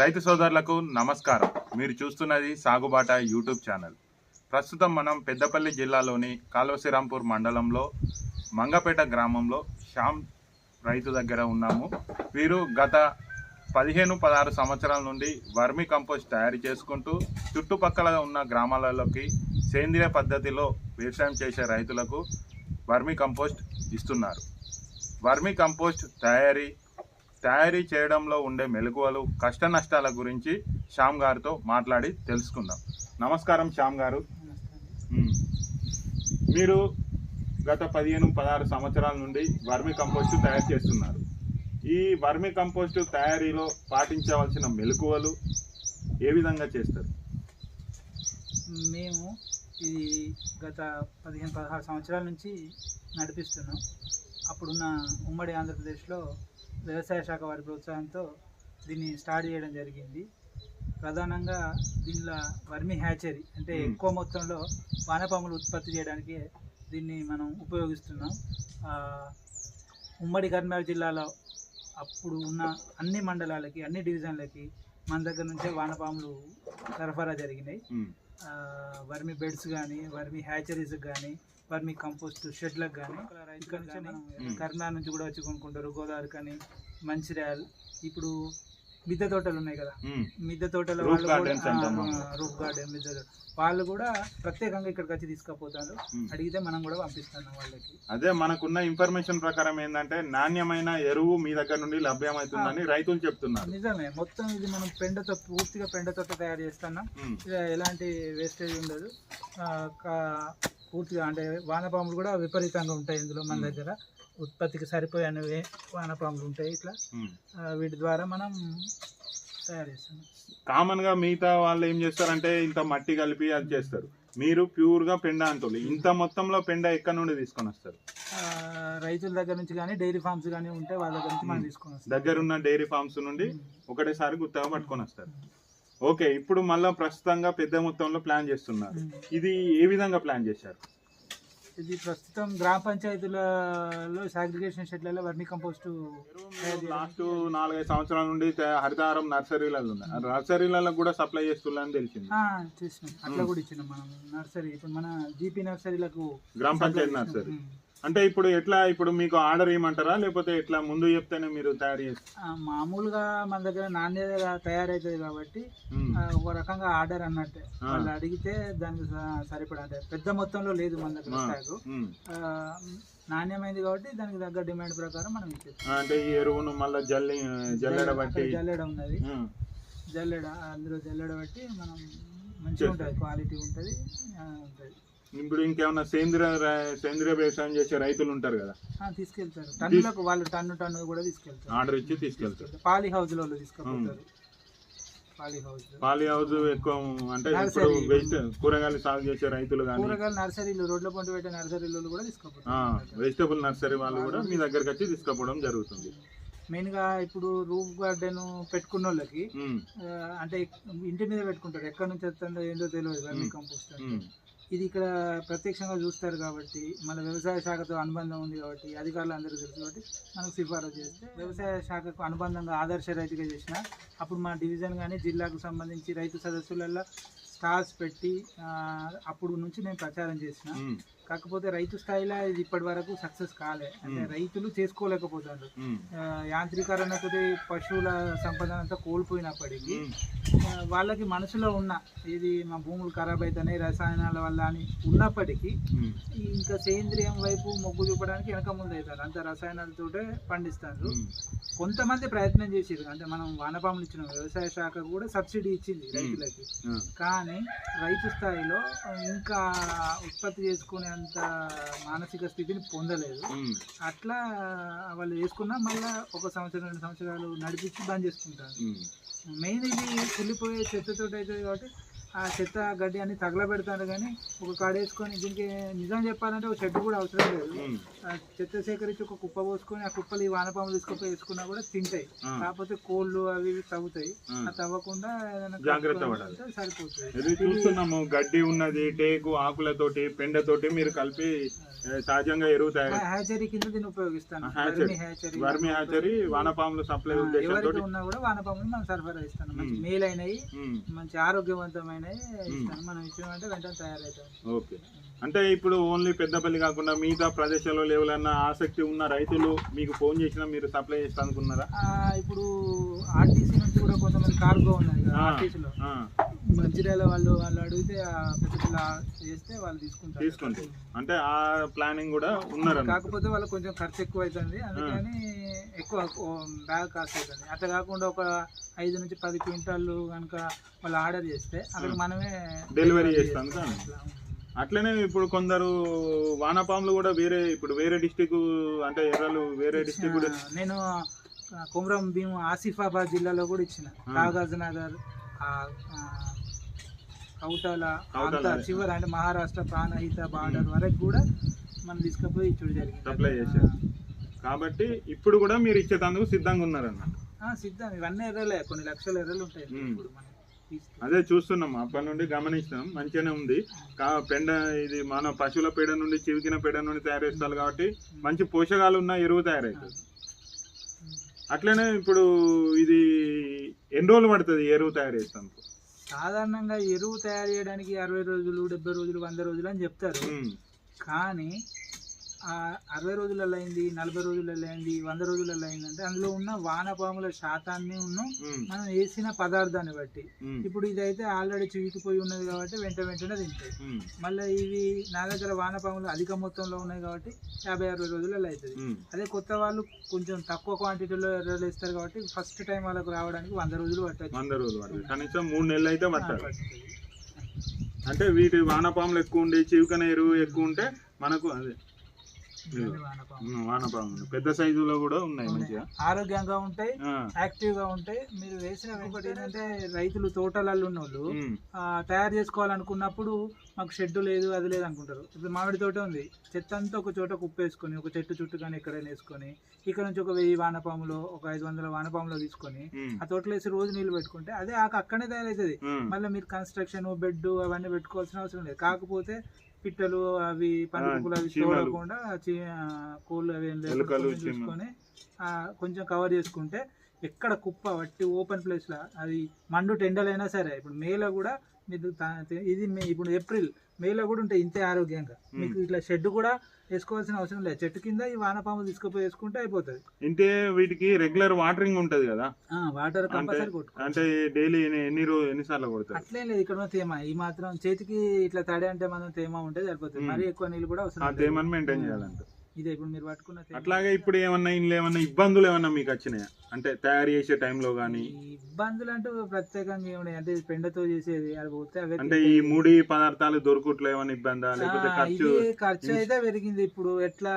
రైతు సోదరులకు నమస్కారం. మీరు చూస్తున్నది సాగుబాట యూట్యూబ్ ఛానల్. ప్రస్తుతం మనం పెద్దపల్లి జిల్లాలోని కాల్వశ్రీరాంపూర్ మండలంలో మంగపేట గ్రామంలో శ్యామ్ రైతు దగ్గర ఉన్నాము. వీరు గత పదిహేను పదహారు సంవత్సరాల నుండి వర్మి కంపోస్ట్ తయారు చేసుకుంటూ చుట్టుపక్కల ఉన్న గ్రామాలలోకి సేంద్రియ పద్ధతిలో వ్యవసాయం చేసే రైతులకు వర్మి కంపోస్ట్ ఇస్తున్నారు. వర్మి కంపోస్ట్ తయారీ తయారీ చేయడంలో ఉండే మెలకువలు కష్ట నష్టాల గురించి శ్యామ్ గారితో మాట్లాడి తెలుసుకుందాం. నమస్కారం శ్యామ్ గారు. మీరు గత పదిహేను పదహారు సంవత్సరాల నుండి వర్మి కంపోస్ట్ తయారు చేస్తున్నారు. ఈ వర్మి కంపోస్ట్ తయారీలో పాటించవలసిన మెలకువలు ఏ విధంగా చేస్తారు? మేము ఇది గత పదిహేను పదహారు సంవత్సరాల నుంచి నడిపిస్తున్నాం. అప్పుడున్న ఉమ్మడి ఆంధ్రప్రదేశ్లో వ్యవసాయ శాఖ వారి ప్రోత్సాహంతో దీన్ని స్టార్ట్ చేయడం జరిగింది. ప్రధానంగా దీనిలో వర్మి హ్యాచరీ అంటే. ఎక్కువ మొత్తంలో వానపాములు ఉత్పత్తి చేయడానికి దీన్ని మనం ఉపయోగిస్తున్నాం. ఉమ్మడి కర్నూలు జిల్లాలో అప్పుడు ఉన్న అన్ని మండలాలకి అన్ని డివిజన్లకి మన దగ్గర నుంచే వానపాములు సరఫరా జరిగినాయి. వర్మి బెడ్స్ కానీ వర్మి హ్యాచరీస్ కానీ వర్మి కంపోస్ట్ షెడ్లకు కానీ ఇక్కడ నుంచే మనం మ్మ్. కర్నాల్ నుంచి కూడా వచ్చి కొనుక్కుంటారు. గోదావరి కానీ మంచిర్యాల్. ఇప్పుడు మిద్దె తోటలు ఉన్నాయి కదా. మిద్దె తోటల వాళ్ళు. రూఫ్ గార్డెన్ మిద్దె తోట. వాళ్ళు కూడా ప్రత్యేకంగా ఇక్కడికి వచ్చి తీసుకుపోతారు. అడిగితే మనం కూడా పంపిస్తున్నాం వాళ్ళకి. అదే మనకున్న ఇన్ఫర్మేషన్ ప్రకారం ఏంటంటే నాణ్యమైన ఎరువు మీ దగ్గర నుండి లభ్యమవుతుందని రైతులు చెప్తున్నారు. నిజమే. మొత్తం ఇది మనం పెండతో పూర్తిగా పెండతో తయారు చేస్తున్నాం ఎలాంటి వేస్టేజ్ ఉండదు. పూర్తిగా అంటే వానపాములు కూడా విపరీతంగా ఉంటాయి ఇందులో మన. దగ్గర. ఉత్పత్తికి సరిపోయేవి వానపాములు ఉంటాయి ఇట్లా. వీటి ద్వారా మనం తయారు చేస్తున్నాం కామన్గా మిగతా వాళ్ళు ఏం చేస్తారంటే ఇంత మట్టి కలిపి అది చేస్తారు. మీరు ప్యూర్గా పెండ అంటుంది ఇంత మొత్తంలో పెండ ఎక్కడ నుండి తీసుకొని వస్తారు? రైతుల దగ్గర నుంచి కానీ డైరీ ఫార్మ్స్ కానీ ఉంటే వాళ్ళ దగ్గర నుంచి మనం. తీసుకొని వస్తాం. దగ్గరున్న డైరీ ఫార్మ్స్ నుండి ఒకటేసారి గుత్తగా పట్టుకొని వస్తారు. ఓకే ఇప్పుడు మళ్ళా ప్రస్తుతంగా పెద్ద మొత్తంలో ప్లాన్ చేస్తున్నారు. ఇది ఏ విధంగా ప్లాన్ చేశారు? ఇది ప్రస్తుతం గ్రామ పంచాయతీలలో సాగ్రిగేషన్ షెడ్లలో వర్మి కంపోస్ట్ లాస్ట్ నాలుగైదు సంవత్సరాల నుండి హరితహారం నర్సరీలలో నర్సరీలలో కూడా సప్లై చేస్తున్నారని తెలిసింది. చేసినాం. అట్లా కూడా ఇచ్చినాం మనం నర్సరీ. ఇప్పుడు మన జీపీ నర్సరీలకు గ్రామ పంచాయతీ నర్సరీ. అంటే ఇప్పుడు ఎట్లా ఇప్పుడు మీకు ఆర్డర్ ఇవ్వమంటారా లేకపోతే ఎట్లా? ముందు చెప్తేనే మీరు తయారు చేస్తారు. మామూలుగా మన దగ్గర నాణ్యతగా తయారవుతుంది కాబట్టి ఒక రకంగా ఆర్డర్ అన్నట్టే. వాళ్ళు అడిగితే దానికి సరిపడా అంటే పెద్ద మొత్తంలో లేదు మన దగ్గర. స్టాక్. నాణ్యమైనది కాబట్టి దానికి తగ్గ డిమాండ్ ప్రకారం మనం ఇచ్చేస్తాం. అంటే ఈ ఎరువును మళ్ళీ జల్లి జల్లెడ బట్టి. జల్లెడ ఉన్నది. జల్లెడ అందులో జల్లెడ బట్టి మనం మంచిగా ఉంటుంది క్వాలిటీ ఉంటుంది ఉంటుంది. ఇప్పుడు ఇంకేమన్నా సేంద్రియ సేంద్రియ వ్యవసాయం చేసే రైతులు ఉంటారు కదా. తీసుకెళ్తారు. టన్నులకు వాళ్ళు టన్ను టన్ను కూడా తీసుకెళ్తారు. ఆర్డర్ ఇచ్చి తీసుకెళ్తారు. పాలీ హౌస్లో తీసుకుపోతారు. పాలీ హౌస్ ఎక్కువ అంటే ఇప్పుడు. వెజిట కూరగాయలు సాగు చేసే రైతులు కానీ కూరగాయల నర్సరీలు రోడ్ల పొంటి పెట్టే నర్సరీలు కూడా తీసుకుపోతారు. వెజిటబుల్ నర్సరీ వాళ్ళు కూడా మీ దగ్గరకు వచ్చి తీసుకుపోవడం జరుగుతుంది. మెయిన్గా ఇప్పుడు రూఫ్ గార్డెన్ పెట్టుకున్న వాళ్ళకి అంటే ఇంటి మీద పెట్టుకుంటారు. ఎక్కడి నుంచి వస్తుందో ఏందో తెలియదు వర్మీ. కంపోస్ట్ ఇది ఇక్కడ ప్రత్యక్షంగా చూస్తారు కాబట్టి మన వ్యవసాయ శాఖతో అనుబంధం ఉంది కాబట్టి అధికారులు అందరూ తెలుసు కాబట్టి మనకు సిఫారసు చేస్తే వ్యవసాయ శాఖకు అనుబంధంగా ఆదర్శ రైతుగా చేసిన అప్పుడు మన డివిజన్ కానీ జిల్లాకు సంబంధించి రైతు సదస్సులలో స్టాల్స్ పెట్టి అప్పుడు నుంచి నేను ప్రచారం చేసిన. కాకపోతే రైతు స్థాయిలో ఇది ఇప్పటి వరకు సక్సెస్ కాలే. అంటే. రైతులు ఆ, యాంత్రీకరణతో పశువుల సంపద అంతా కోల్పోయినప్పటికీ వాళ్ళకి మనసులో ఉన్న ఇది మా భూములు ఖరాబ్ అవుతున్నాయి రసాయనాల వల్ల అని ఉన్నప్పటికీ ఇంకా సేంద్రియం వైపు మొగ్గు చూపడానికి వెనక ముందు అవుతారు. అంత రసాయనాలతోటే పండిస్తారు. కొంతమంది ప్రయత్నం చేసారు అంటే మనం వానపాములు ఇచ్చిన. వ్యవసాయ శాఖ కూడా సబ్సిడీ ఇచ్చింది రైతులకి. కానీ రైతు స్థాయిలో ఇంకా ఉత్పత్తి చేసుకునేంత మానసిక స్థితిని పొందలేదు. అట్లా వాళ్ళు చేసుకున్నా మళ్ళీ ఒక సంవత్సరం రెండు సంవత్సరాలు నడిపించి బంద్ చేసుకుంటారు. మెయిన్ ఇది కుళ్ళిపోయే చెత్తతో అవుతుంది కాబట్టి ఆ చెత్త గడ్డి అన్ని తగలబెడతారు కానీ ఒక కాడ వేసుకొని దీనికి నిజం చెప్పాలంటే ఒక షెడ్ కూడా అవసరం లేదు. చెత్త సేకరించి ఒక కుప్ప పోసుకొని ఆ కుప్పలు ఈ వానపాములు తీసుకొని వేసుకున్నా కూడా తింటాయి. కాకపోతే కోళ్ళు అవి ఇవి తవ్వుతాయి. ఆ. తవ్వకుండా జాగ్రత్త పడాలి. సరిపోతుంది. చూస్తున్నాము గడ్డి ఉన్నది టేకు ఆకులతోటి పెండతోటి మీరు కలిపి సహజంగా ఎరువు తయారు హ్యాచరీ కింద దీన్ని ఉపయోగిస్తాను. వర్మి హ్యాచరీ. వానపాములు సప్లై ఉన్నా కూడా వానపాములు మనం సరఫరా ఇస్తాను. మేలైనవి మంచి ఆరోగ్యవంతమైనవి ఇస్తాను మనం ఇచ్చినామంటే వెంటనే తయారవుతాం. ఓకే. అంటే ఇప్పుడు ఓన్లీ పెద్దపల్లి కాకుండా మిగతా ప్రదేశాల్లో ఎవరైనా ఆసక్తి ఉన్న రైతులు మీకు ఫోన్ చేసినా మీరు సప్లై చేస్తా అనుకున్నారా ఇప్పుడు ఆర్టీసీ నుంచి కూడా కొంతమంది కార్గో ఉన్నది. ఆర్టీసీలో. ఆ, మంచిర్యాల వాళ్ళు వాళ్ళు అడిగితే పెద్ద చేస్తే వాళ్ళు తీసుకుంటారు. తీసుకుంటారు. అంటే ఆ ప్లానింగ్ కూడా ఉన్నారన్న కాకపోతే వాళ్ళకి కొంచెం ఖర్చు ఎక్కువ అవుతుంది అందుకని ఎక్కువ బ్యాగ్ కాస్ట్ అవుతుంది. అట్లా కాకుండా ఒక ఐదు నుంచి పది క్వింటాళ్ళు కనుక వాళ్ళు ఆర్డర్ చేస్తే అక్కడ మనమే డెలివరీ చేస్తాం. అట్లనే ఇప్పుడు కొందరు వానపాములు కూడా వేరే ఇప్పుడు వేరే డిస్టిక్ అంటే ఎర్రలు వేరే డిస్టిక్ నేను కుమ్రం భీమ్ ఆసిఫాబాద్ జిల్లాలో కూడా ఇచ్చిన. కాగజ్ నగర్ కౌటాల అంతా చివరి అంటే మహారాష్ట్ర ప్రాణహిత బార్డర్ వరకు కూడా మనం తీసుకుపోయి ఇచ్చుడు జరిగింది. Supply చేశారు. కాబట్టి ఇప్పుడు కూడా మీరు ఇచ్చేటందుకు సిద్ధంగా ఉన్నారన్న ఆ, సిద్ధం. ఇవన్నీ ఎర్రలే కొన్ని లక్షల ఎర్రలు ఉంటాయి. ఇప్పుడు అదే చూస్తున్నాం. అప్పటి నుండి గమనిస్తున్నాం. మంచిగానే ఉంది. కా పెండ ఇది మన పశువుల పేడ నుండి చివికిన పేడ నుండి తయారు చేస్తారు కాబట్టి మంచి పోషకాలు ఉన్న ఎరువు తయారవుతుంది అట్లనే ఇప్పుడు ఇది ఎన్ని రోజులు పడుతుంది ఎరువు తయారు చేస్తాం సాధారణంగా ఎరువు తయారు చేయడానికి అరవై రోజులు డెబ్బై రోజులు వంద రోజులు అని చెప్తారు. కానీ అరవై రోజులలో అయింది నలభై రోజులలో అయింది వంద రోజులలో అయింది అంటే అందులో ఉన్న వానపాముల శాతాన్ని ఉన్న మనం వేసిన పదార్థాన్ని బట్టి. ఇప్పుడు ఇదైతే ఆల్రెడీ చివికిపోయి ఉన్నది కాబట్టి వెంట వెంటనే తింటాయి. మళ్ళీ ఇవి నా దగ్గర వానపాములు అధిక మొత్తంలో ఉన్నాయి కాబట్టి యాభై అరవై రోజులలో అవుతుంది. అదే కొత్త వాళ్ళు కొంచెం తక్కువ క్వాంటిటీలో ఎర్రలు వేస్తారు కాబట్టి ఫస్ట్ టైం వాళ్ళకు రావడానికి వంద రోజులు పట్టచ్చు. వంద రోజులు కనీసం మూడు నెలలు అయితే పట్టాలి. అంటే వీటి వానపాములు ఎక్కువ ఉండి చివుకన ఎరువు ఎక్కువ ఉంటే మనకు అదే వానపాములు. పెద్ద సైజులో కూడా ఉన్నాయి మంచిగా. ఆరోగ్యంగా ఉంటాయి యాక్టివ్గా ఉంటాయి. మీరు వేసిన ఒకటి ఏంటంటే రైతులు తోటలలో ఉన్న వాళ్ళు తయారు చేసుకోవాలనుకున్నప్పుడు మాకు షెడ్ లేదు అది లేదు అనుకుంటారు. ఇప్పుడు మామిడి తోట ఉంది. చెత్త అంతా ఒక చోట కుప్పేసుకొని ఒక చెట్టు చుట్టూ కానీ ఎక్కడైనా వేసుకొని ఇక్కడ నుంచి ఒక వెయ్యి వానపాములు ఒక ఐదు వందల వానపాములు తీసుకొని ఆ తోటలో వేసి రోజు నీళ్ళు పెట్టుకుంటే అదే ఆకు అక్కడనే తయారవుతుంది. మళ్ళీ మీరు కన్స్ట్రక్షన్ బెడ్ అవన్నీ పెట్టుకోవాల్సిన అవసరం లేదు. కాకపోతే పిట్టలు అవి పండుగలు అవి. చూడకుండా కోళ్ళు అవి. చూసుకొని కొంచెం కవర్ చేసుకుంటే ఎక్కడ కుప్ప వట్టి ఓపెన్ ప్లేస్ లా అది మండు టెండలైనా సరే ఇప్పుడు మేలో కూడా మీరు తా- ఇది మే ఇప్పుడు ఏప్రిల్ మేలో కూడా ఉంటాయి ఇంతే ఆరోగ్యంగా. మీకు ఇట్లా షెడ్ కూడా వేసుకోవాల్సిన అవసరం లేదు. చెట్టు కింద ఈ వానపాము తీసుకుపోయి వేసుకుంటే అయిపోతుంది. ఇంటే వీటికి రెగ్యులర్ వాటరింగ్ ఉంటది కదా? వాటర్ కంపల్సరీ అంటే డైలీ ఎన్ని రోజు ఎన్నిసార్లు కొడతారు? అట్లేం లేదు ఇక్కడ తేమ. ఈ మాత్రం చేతికి ఇట్లా తడి అంటే మనం తేమ ఉంటే సరిపోతుంది. మరీ ఎక్కువ నీళ్ళు కూడా అవసరం. తేమని మెయింటైన్ చేయాలంట. ఇదే ఇప్పుడు మీరు పట్టుకున్న. అట్లాగే ఇప్పుడు ఏమన్నా ఇంట్లో ఏమన్నా ఇబ్బందులు ఏమన్నా మీకు వచ్చినాయా? అంటే తయారు చేసే టైంలో కానీ ఇబ్బందులు అంటూ ప్రత్యేకంగా ఏమి అంటే పెండతో చేసేది అది పోతే అవే అంటే ఈ ముడి పదార్థాలు దొరుకుట్లో ఏమైనా ఇబ్బందా? లేకపోతే ఖర్చు ఖర్చు అయితే పెరిగింది. ఇప్పుడు ఎట్లా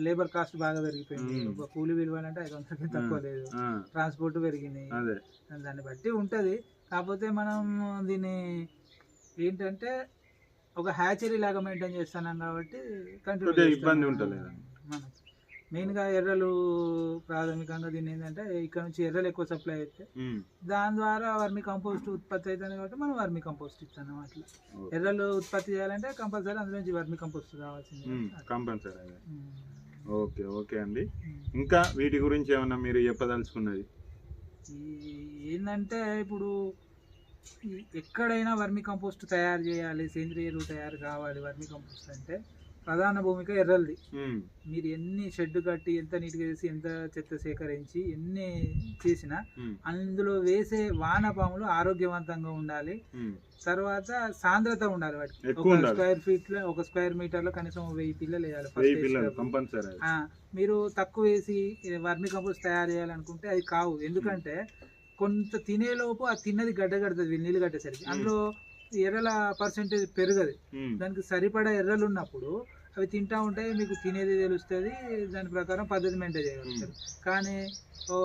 లేబర్ కాస్ట్ బాగా పెరిగిపోయింది. కూలి విలువాలంటే ఐదు వందలకి తక్కువ లేదు. ట్రాన్స్పోర్ట్ పెరిగింది. అదే. దాన్ని బట్టి ఉంటది. కాకపోతే మనం దీన్ని ఏంటంటే ఒక హ్యాచరీ లాగా మెయింటైన్ చేస్తున్నాం కాబట్టి కంటిన్యూ ఇబ్బంది ఉంటలేదు. మెయిన్గా ఎర్రలు ప్రాథమికంగా దీన్ని ఏంటంటే ఇక్కడ నుంచి ఎర్రలు ఎక్కువ సప్లై అయితే దాని ద్వారా వర్మి కంపోస్ట్ ఉత్పత్తి అవుతుంది కాబట్టి మనం వర్మి కంపోస్ట్ ఇస్తాం అట్లా. ఎర్రలు ఉత్పత్తి చేయాలంటే కంపల్సరీ అందులో నుంచి వర్మి కంపోస్ట్ కావాల్సింది కంపల్సరీ. ఓకే ఓకే అండి. ఇంకా వీటి గురించి ఏమన్నా మీరు చెప్పదలుచుకున్నది ఏంటంటే ఇప్పుడు ఎక్కడైనా వర్మి కంపోస్ట్ తయారు చేయాలి సేంద్రియ ఎరువు తయారు కావాలి వర్మి కంపోస్ట్ అంటే ప్రధాన భూమిక ఎర్రల్ది. మీరు ఎన్ని షెడ్ కట్టి ఎంత నీట్గా చేసి ఎంత చెత్త సేకరించి ఎన్ని చేసినా అందులో వేసే వానపాములు ఆరోగ్యవంతంగా ఉండాలి. తర్వాత సాంద్రత ఉండాలి వాటికి. ఒక. స్క్వేర్ ఫీట్లో ఒక స్క్వేర్ మీటర్లో కనీసం వెయ్యి పిల్లలు వేయాలి మీరు తక్కువ వేసి వర్మి కంపోస్ట్ తయారు చేయాలనుకుంటే అది కావు. ఎందుకంటే కొంత తినేలోపు ఆ తిన్నది గడ్డ కడుతుంది నీళ్ళు కట్టేసరికి. అందులో ఎర్రల పర్సెంటేజ్ పెరగదు. దానికి సరిపడా ఎర్రలు ఉన్నప్పుడు అవి తింటా ఉంటే మీకు తినేది తెలుస్తుంది దాని ప్రకారం పద్ధతి మెయింటైన్ చేయగలుగుతారు. కానీ ఓ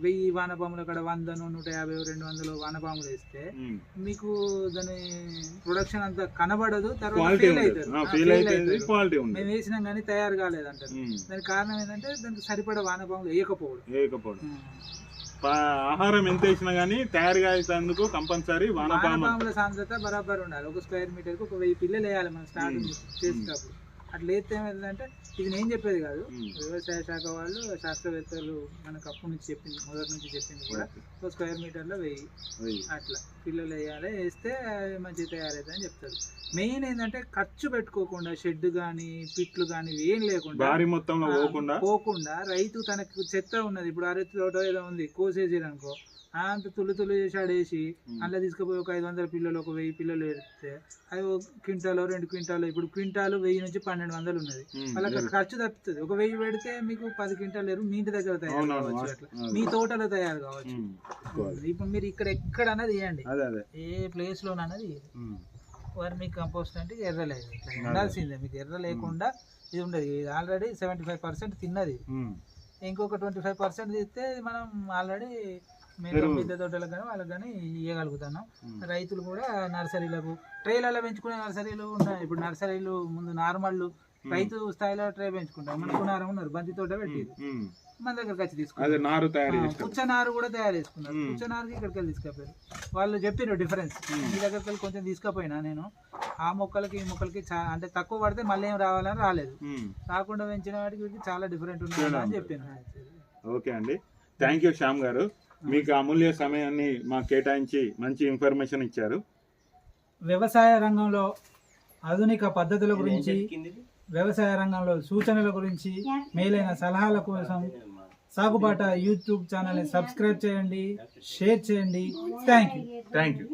వెయ్యి వానపాములు అక్కడ వందను నూట యాభై రెండు వందలు వానపాములు వేస్తే. మీకు దాని ప్రొడక్షన్ అంత కనబడదు తర్వాత ఫెయిల్ అవుతారు. మేము వేసినాం కానీ తయారు కాలేదంటారు. దానికి కారణం ఏంటంటే దానికి సరిపడా వానపాములు వేయకపోవడం. వేయకపోవడం. ఆహారం ఎంత వేసినా గానీ తయారుగా అయినందుకు కంపల్సరీ వానపాము వానపాముల సాంద్రత బరాబర్ ఉండాలి. ఒక స్క్వేర్ మీటర్కు ఒక వెయ్యి పిల్లలు వేయాలి మనం స్టార్టింగ్ చేసేటప్పుడు. అట్లా వేస్తే ఏమైందంటే ఇది నేను చెప్పేది కాదు. వ్యవసాయ శాఖ వాళ్ళు శాస్త్రవేత్తలు మనకు అప్పటి నుంచి చెప్పింది మొదటి నుంచి చెప్పింది కూడా ఒక స్క్వేర్ మీటర్లో వెయ్యి. అట్లా. పిల్లలు వేయాలి వేస్తే మంచిగా తయారవుతాయని చెప్తారు. మెయిన్ ఏంటంటే ఖర్చు పెట్టుకోకుండా షెడ్ కానీ పిట్లు కానీ ఏం లేకుండా భారీ మొత్తంలో పోకుండా? రైతు తనకు చెత్త ఉన్నది. ఇప్పుడు అరటి తోట ఏదో ఉంది కోసేసి అనుకో అంత తుల్లు తుల్లు చేసి ఆడేసి. అందులో తీసుకుపోయి ఒక ఐదు వందల పిల్లలు ఒక వెయ్యి పిల్లలు పెడితే అవి ఒక క్వింటాలు రెండు క్వింటాలు ఇప్పుడు క్వింటాలు వెయ్యి నుంచి పన్నెండు వందలు ఉన్నది. వాళ్ళకి ఖర్చు తప్పుతుంది. ఒక వెయ్యి పెడితే మీకు పది క్వింటాలు ఎరువు మీ ఇంటి దగ్గర తయారు కావచ్చు అట్లా. మీ తోటలో తయారు కావచ్చు. ఇప్పుడు మీరు ఇక్కడ తీయండి. అదే అదే. ఏ ప్లేస్ లోనన్నది ఉమ్. వర్మి కంపోస్ట్ అంటే ఎర్ర లేదు. ఉండాల్సిందే. మీకు ఎర్ర లేకుండా ఇది ఉండదు. ఇది ఆల్రెడీ సెవెంటీ ఫైవ్ పర్సెంట్ తిన్నది. ఇంకొక ట్వంటీ ఫైవ్ పర్సెంట్ తీస్తే మనం ఆల్రెడీ మేము. మిద్దె తోటలకు కానీ వాళ్ళకి కానీ ఇవ్వగలుగుతున్నాం. రైతులు కూడా నర్సరీలకు ట్రైలలో పెంచుకునే నర్సరీలు ఉన్నాయి ఇప్పుడు నర్సరీలు ముందు నార్మల్ రైతు స్థాయిలో ట్రే పెంచుకుంటారు. మన కునారం ఉన్నారు బంతి తోట పెట్టి ఉమ్. మన దగ్గరకు వచ్చి తీసుకున్నారు పుచ్చనారు కూడా తయారు చేసుకున్నారు. పుచ్చనారుకి ఇక్కడికి వెళ్ళి తీసుకపోయారు. వాళ్ళు చెప్పారు డిఫరెన్స్. మీ దగ్గరికి వెళ్ళి కొంచెం తీసుకుపోయినా నేను. ఆ మొక్కలకి ఈ మొక్కలకి అంటే తక్కువ పడితే మళ్ళీ ఏం రావాలని రాలేదు. రాకుండా పెంచిన వాటికి చాలా డిఫరెంట్ ఉన్నాయి అని. చెప్పాను ఓకే అండి. థ్యాంక్ యూ శ్యామ్ గారు. మీకు అమూల్య సమయాన్ని మాకు కేటాయించి మంచి ఇన్ఫర్మేషన్ ఇచ్చారు. వ్యవసాయ రంగంలో ఆధునిక పద్ధతుల గురించి వ్యవసాయ రంగంలో సూచనల గురించి మేలైన సలహాల కోసం సాగుబాట యూట్యూబ్ ఛానల్ని సబ్స్క్రైబ్ చేయండి షేర్ చేయండి. Thank you thank you